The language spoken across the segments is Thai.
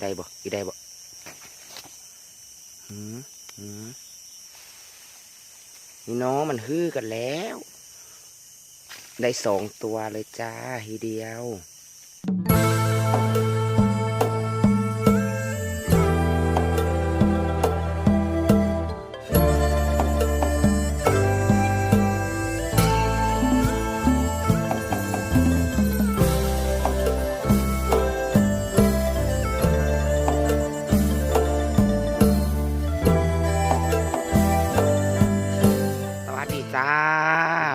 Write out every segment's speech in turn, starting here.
ได้บ่อีได้บ่หืมหืมนี่น้องมันฮือกันแล้ว ได้สองตัวเลยจ้าทีเดียว จ้า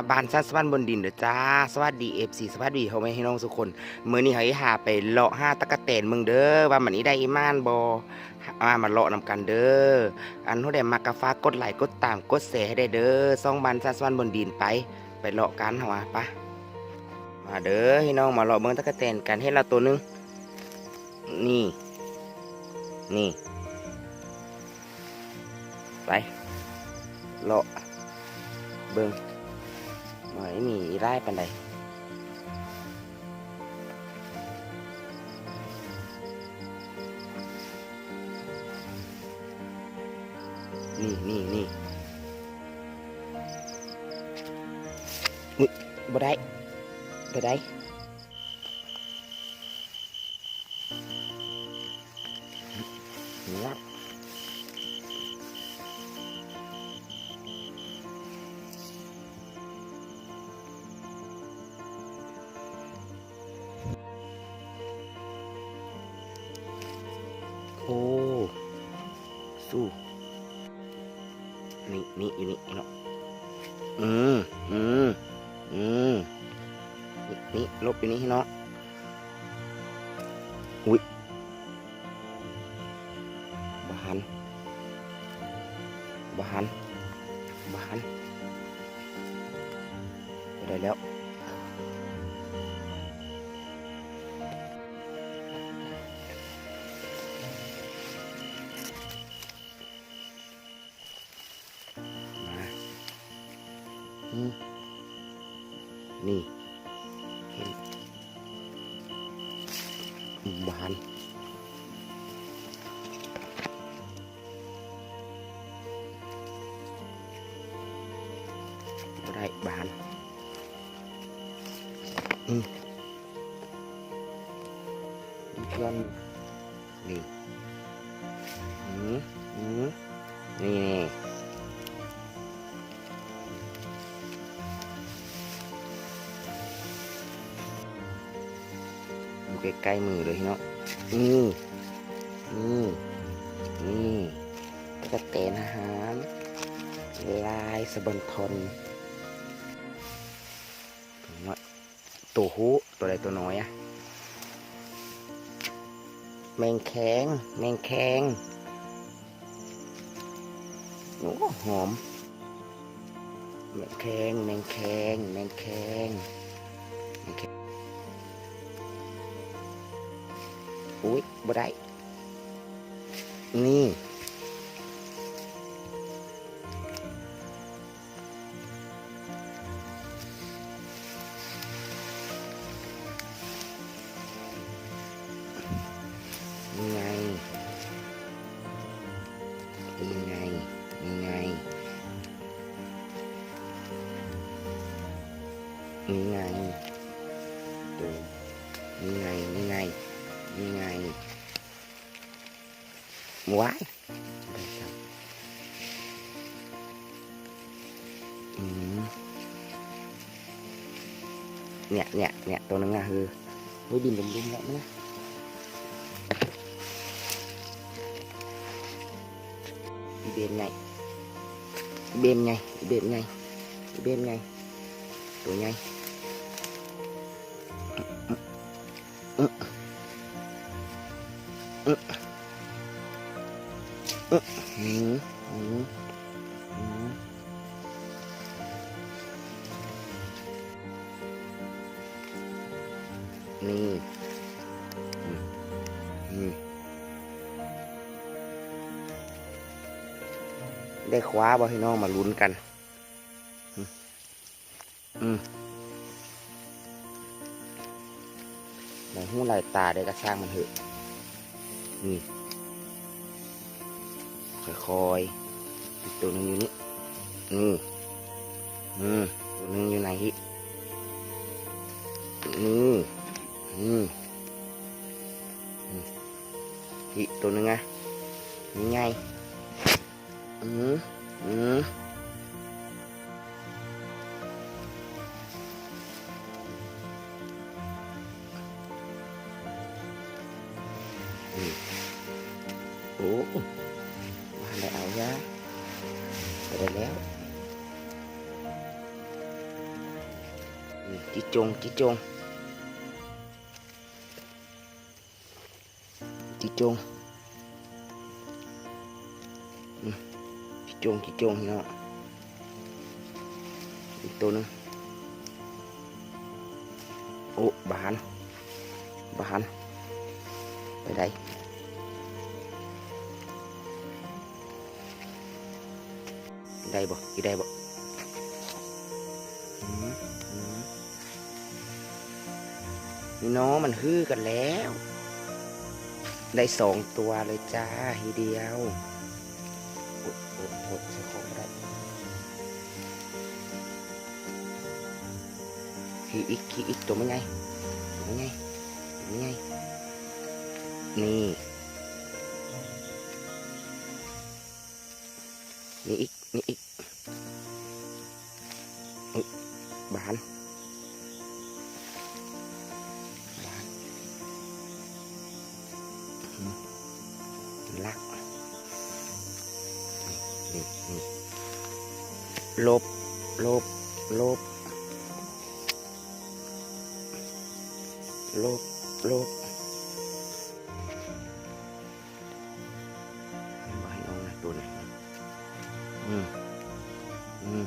บานชัสวรรค์บนดินเด้อจ้า สวัสดีเอฟซีสวัสดีเขาไม่ให้น้องทุกคนมื้อนี้เขาหาไปเลาะห้าตะกะแตนเมืองเด้อว่ามันนี้ได้อีมานบมามาเลาะนำกันเด้ออันนู้นได้มากาฟ้ากดไลค์กดตามกดแชร์ให้ได้เด้อซ่องบานชัสวรรค์บนดินไปไปเลาะกันเหรอวะปะมาเด้อให้น้องมาเลาะเมืองตะกะแตนกันให้เราตัวหนึงนี่ นี่ ไปเลาะ เบิ่งหน่อยมีไร่ปันใดนี่นี่นี่อุ๊ยบ่ได้บ่ได้งับ โอ้สู้นี่นี่อยู่นี่เนาะอืมอืมอืมนี่นี่ลบไปนี่เนาะอุ้ยบาหันบาหันบาหันได้แล้ว นี่เห็นบานได้บานอืมอีกย้อนนี่อืมอืมนี่ ใกล้ๆมือเลยเนาะนี่นี่นี่ตะกะแตนอาหารลายสะบันทนตัวหูตัวใดตัวน้อยอะแมงแข็งแมงแข็งโอ้หอมแมงแข็งแมงแข็งแมงแข็ง อุ้ยบ่ได้ นี่นี่ไงนี่ไงนี่ไงนี่ไงตัวนี่ไง นี่ไงนี่ไงว้ายได้ครับอืมเนี่ยเนี่ยเนี่ยตัวนึงอะคือ เฮ้ยบินดุมๆแล้วนะอีเบนไงอีเบนไงอีเบนไงอีเบนไงตัวไงอืมอืมอืมนี่อืมอืมได้คว้าบ่ให้น้องมาลุ้นกันอืมอืมไหนหูไหลตาได้กระช่างมันเถอะ นี่ค่อยๆอีกตัวหนึงอยู่นี่นี่อืมตัวหนึงอยู่ไหนฮินี่อืมอืมอีกตัวหนึงอะนี่ไงอืมอืม ยาไปได้แล้วนี่จิจงจิจงจิจงอืมจิจงจิจงพี่น้องอีกตัวหนึงโอ้บานบานไปได้ ได้บ่อีได้บ่นี่น้องมันฮื้อกันแล้ว ได้สองตัวเลยจ้าทีเดียวโอ้โอ้โอ้ใส่ของได้ขีอีกขีอีกตัวไม่ไงตัวไม่ไงตัวไม่ไงนี่นี่อีกนี่อีก ลักนี่นี่ลบ ลบ ลบ ลบ ลบบอกให้เอานะตัวไหนอืมอืม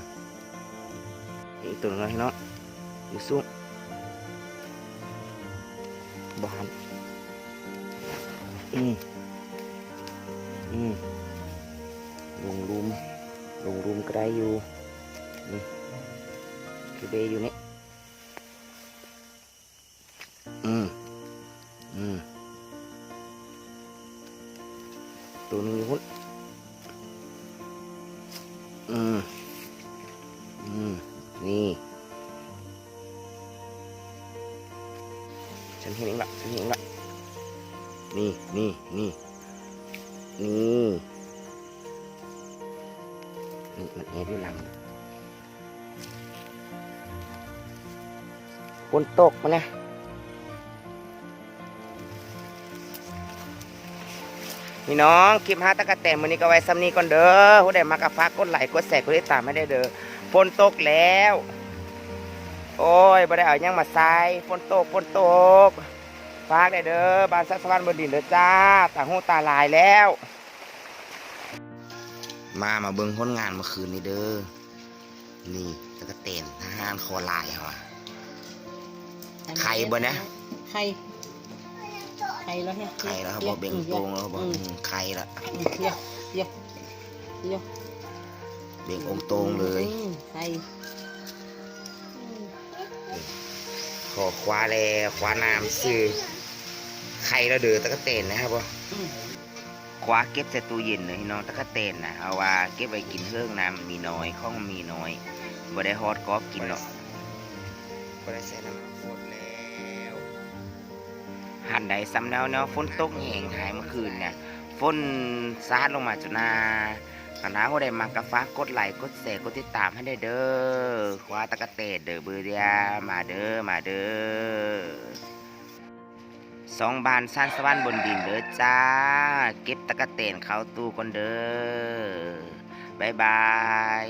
อีกตัวหนึงให้เนาะอยู่สูงบาน อืมอืมลงรุมลงรุมก็ได้อยู่นี่คือเบอยู่นี่อืมอืมตัวนึงอยู่หุ้นอืมอืมนี่ฉันเห็นเองละฉันเห็นเองละ นี่นี่นี่นี่นี่มันแอบอยู่หลังฝนตกมาเนี่ยพี่น้องคลิปหาตะกะแตนมื้อนี้ก็ไว้ซ้ำนี้ก่อนเด้อผู้ใดมากระฟักกดไลค์กดแชร์กดติดตามให้ได้เด้อฝนตกแล้ว โอ้ยบ่ได้เอายังมาใส่ฝนตกฝนตก ฝากได้เด้อบ้านสักสวรรค์บนดินเด้อจ้าตาหูตาลายแล้ว มามาเบิ่งผลงานเมื่อคืนนี้เด้อนี่ตะกะแตนทหารคอลายเหรอไข่บ่นะไข่ไข่แล้วเนี่ยไข่แล้วเขาบอกเบ่งโตรงแล้วเขาบอกอืมอืมไข่ละอืมเดี๋ยวเดี๋ยวเดี๋ยวเบ่งองค์ตรงเลยอืมไข่อืมขอคว้าแลคว้าน้ำซื้อ ไข่แล้วเด้อตะกะแตนนะครับบ่อืมคว้าเก็บใส่ตู้เย็นเลยพี่น้องตะกะแตนนะเอาว่าเก็บไว้กินเฮิ่งน้ำมีน้อยข้องมีน้อยบ่ได้ฮอดกอบกินหรอกบ่ได้ใส่น้ำฝนแล้วหันใดซ้ำแนวเนาะฝนตกแห้งหายเมื่อคืนเนี่ยฝนซาดลงมาจนนาคณะผู้ใดมากระฟ้ากกดไลค์กดแชร์กดติดตามให้ได้เด้อคว้าตะกะแตนเด้อเบอร์เดียมาเด้อมาเด้อ สองบานสั้นสวรรค์บนดินเด้อจ้า เก็บตะกะเตนเข้าตู้ก่อนเด้อบายบาย